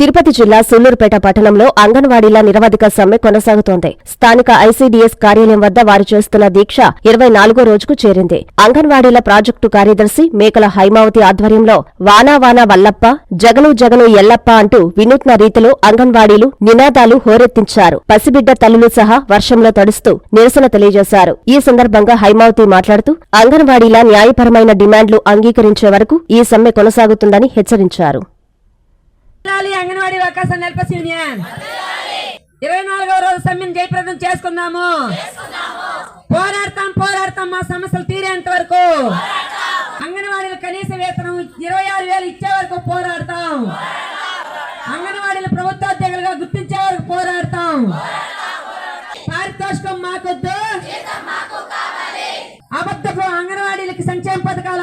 తిరుపతి జిల్లా సూళ్ళూరుపేట పట్టణంలో అంగన్వాడీల నిరవధిక సమ్మె కొనసాగుతోంది. స్థానిక ఐసీడీఎస్ కార్యాలయం వద్ద వారు చేస్తున్న దీక్ష ఇరవై నాలుగో రోజుకు చేరింది. అంగన్వాడీల ప్రాజెక్టు కార్యదర్శి మేకల హైమావతి ఆధ్వర్యంలో వానా వల్లప్ప జగను జగను ఎల్లప్ప అంటూ వినూత్న రీతిలో అంగన్వాడీలు నినాదాలు హోరెత్తించారు. పసిబిడ్డ తల్లులు సహా వర్షంలో తడుస్తూ నిరసన తెలియజేశారు. ఈ సందర్భంగా హైమావతి మాట్లాడుతూ అంగన్వాడీల న్యాయపరమైన డిమాండ్లు అంగీకరించే వరకు ఈ సమ్మె కొనసాగుతుందని హెచ్చరించారు. వర్ధిల్లాలి anganwadi workers and helpers union ఇరవై నాలుగవ రోజు సమ్మెను జయప్రదం చేసుకుందాము. పోరాడతాం పోరాడతాం మా సమస్యలు తీరేంత వరకు. అంగన్వాడీల కనీస వేతనం ఇరవై ఆరు వేలు ఇచ్చే వరకు పోరాడతాం. అంగన్వాడీలు ప్రభుత్వోద్యోగులుగా గుర్తించే వరకు పోరాడతాం. పారితోషికం మాకొద్దు. అబద్ధపు అంగన్వాడీలకి సంక్షేమ పథకాలు